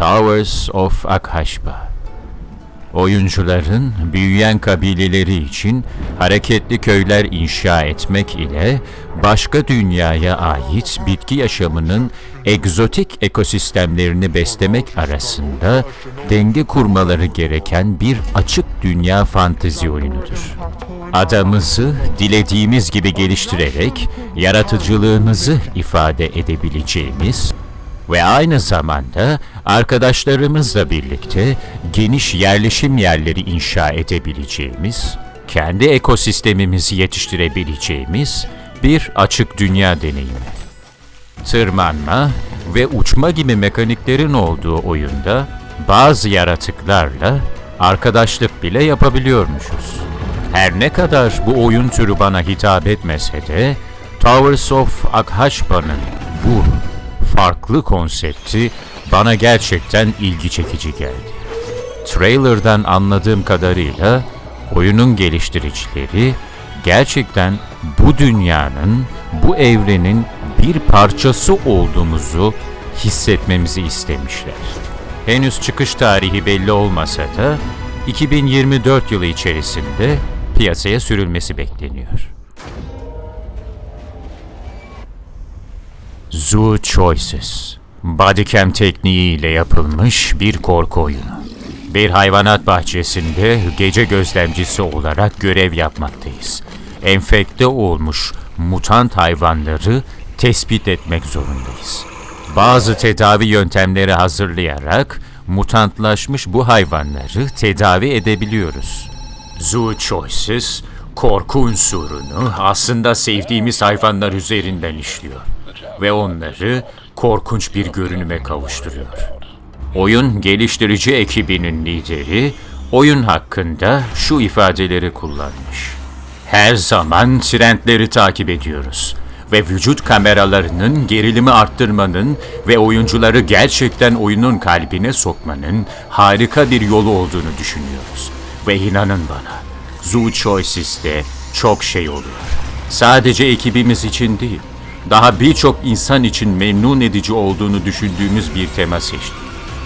Towers of Akashba. Oyuncuların büyüyen kabileleri için hareketli köyler inşa etmek ile başka dünyaya ait bitki yaşamının egzotik ekosistemlerini beslemek arasında denge kurmaları gereken bir açık dünya fantezi oyunudur. Adamızı dilediğimiz gibi geliştirerek yaratıcılığımızı ifade edebileceğimiz ve aynı zamanda arkadaşlarımızla birlikte geniş yerleşim yerleri inşa edebileceğimiz, kendi ekosistemimizi yetiştirebileceğimiz bir açık dünya deneyimi. Tırmanma ve uçma gibi mekaniklerin olduğu oyunda bazı yaratıklarla arkadaşlık bile yapabiliyormuşuz. Her ne kadar bu oyun türü bana hitap etmese de Towers of Akhashba'nın bu farklı konsepti bana gerçekten ilgi çekici geldi. Trailer'dan anladığım kadarıyla oyunun geliştiricileri gerçekten bu dünyanın, bu evrenin bir parçası olduğumuzu hissetmemizi istemişler. Henüz çıkış tarihi belli olmasa da 2024 yılı içerisinde piyasaya sürülmesi bekleniyor. Zoo Choices Bodycam tekniğiyle yapılmış bir korku oyunu. Bir hayvanat bahçesinde gece gözlemcisi olarak görev yapmaktayız. Enfekte olmuş mutant hayvanları tespit etmek zorundayız. Bazı tedavi yöntemleri hazırlayarak mutantlaşmış bu hayvanları tedavi edebiliyoruz. Zoo Choices, korku unsurunu aslında sevdiğimiz hayvanlar üzerinden işliyor ve onları korkunç bir görünüme kavuşturuyor. Oyun geliştirici ekibinin lideri oyun hakkında şu ifadeleri kullanmış. Her zaman trendleri takip ediyoruz ve vücut kameralarının gerilimi arttırmanın ve oyuncuları gerçekten oyunun kalbine sokmanın harika bir yolu olduğunu düşünüyoruz. Ve inanın bana, Zoo Choices'te çok şey oluyor. Sadece ekibimiz için değil, daha birçok insan için memnun edici olduğunu düşündüğümüz bir tema seçtik.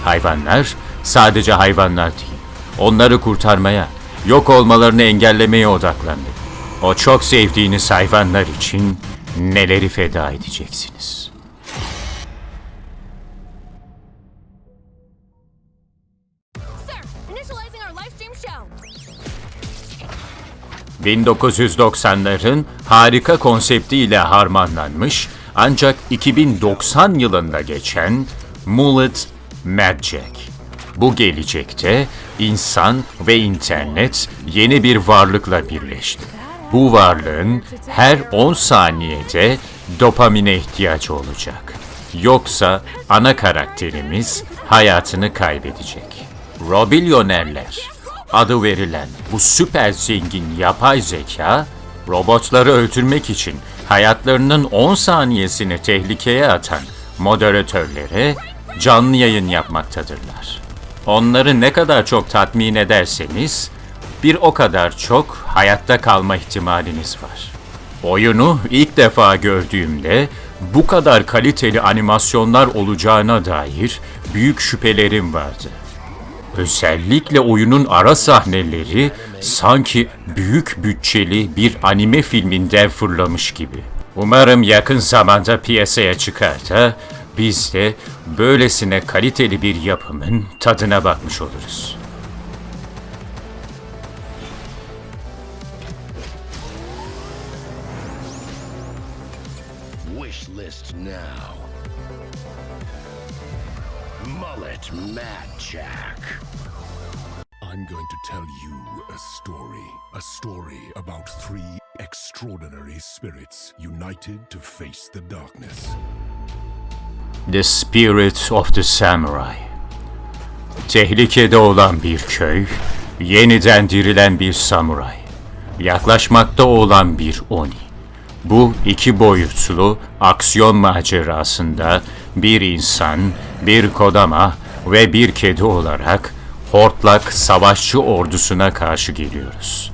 Hayvanlar sadece hayvanlar değil. Onları kurtarmaya, yok olmalarını engellemeye odaklandık. O çok sevdiğiniz hayvanlar için neleri feda edeceksiniz? İnitializing our live stream show. 1990'ların harika konseptiyle harmanlanmış ancak 2090 yılında geçen Mullet Mad Jack. Bu gelecekte insan ve internet yeni bir varlıkla birleşti. Bu varlığın her 10 saniyede dopamine ihtiyacı olacak. Yoksa ana karakterimiz hayatını kaybedecek. Robilyonerler adı verilen bu süper zengin yapay zeka, robotları öldürmek için hayatlarının 10 saniyesini tehlikeye atan moderatörlere canlı yayın yapmaktadırlar. Onları ne kadar çok tatmin ederseniz, bir o kadar çok hayatta kalma ihtimaliniz var. Oyunu ilk defa gördüğümde bu kadar kaliteli animasyonlar olacağına dair büyük şüphelerim vardı. Özellikle oyunun ara sahneleri sanki büyük bütçeli bir anime filminden fırlamış gibi. Umarım yakın zamanda piyasaya çıkar da biz de böylesine kaliteli bir yapımın tadına bakmış oluruz. Wish list now. Mullet Mad Jack. I'm going to tell you a story. A story about three extraordinary spirits united to face the darkness. The Spirit of the Samurai. Tehlikede olan bir köy, yeniden dirilen bir samuray, yaklaşmakta olan bir oni. Bu iki boyutlu aksiyon macerasında bir insan, bir kodama ve bir kedi olarak hortlak savaşçı ordusuna karşı geliyoruz.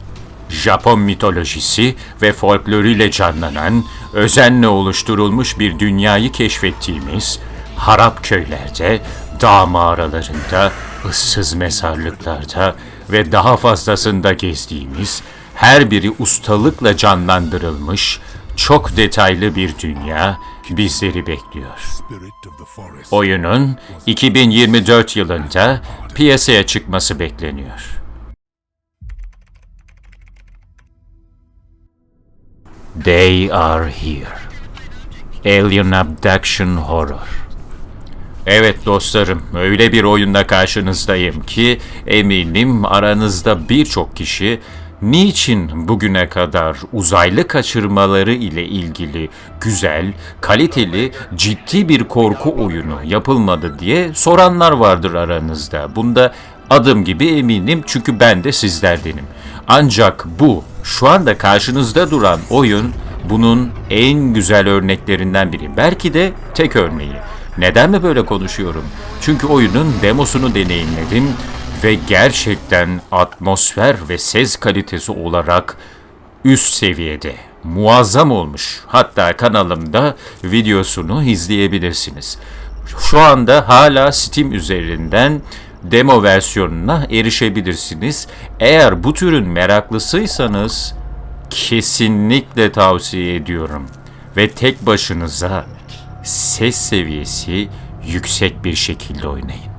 Japon mitolojisi ve folkloruyla canlanan, özenle oluşturulmuş bir dünyayı keşfettiğimiz harap köylerde, dağ mağaralarında, ıssız mezarlıklarda ve daha fazlasında gezdiğimiz, her biri ustalıkla canlandırılmış, çok detaylı bir dünya bizleri bekliyor. Oyunun 2024 yılında piyasaya çıkması bekleniyor. They are here. Alien Abduction Horror. Evet dostlarım, öyle bir oyunda karşınızdayım ki eminim aranızda birçok kişi niçin bugüne kadar uzaylı kaçırmaları ile ilgili güzel, kaliteli, ciddi bir korku oyunu yapılmadı diye soranlar vardır aranızda. Bunda adım gibi eminim çünkü ben de sizlerdenim. Ancak bu şu anda karşınızda duran oyun bunun en güzel örneklerinden biri. Belki de tek örneği. Neden mi böyle konuşuyorum? Çünkü oyunun demosunu deneyimledim ve gerçekten atmosfer ve ses kalitesi olarak üst seviyede. Muazzam olmuş. Hatta kanalımda videosunu izleyebilirsiniz. Şu anda hala Steam üzerinden demo versiyonuna erişebilirsiniz. Eğer bu türün meraklısıysanız kesinlikle tavsiye ediyorum. Ve tek başınıza ses seviyesi yüksek bir şekilde oynayın.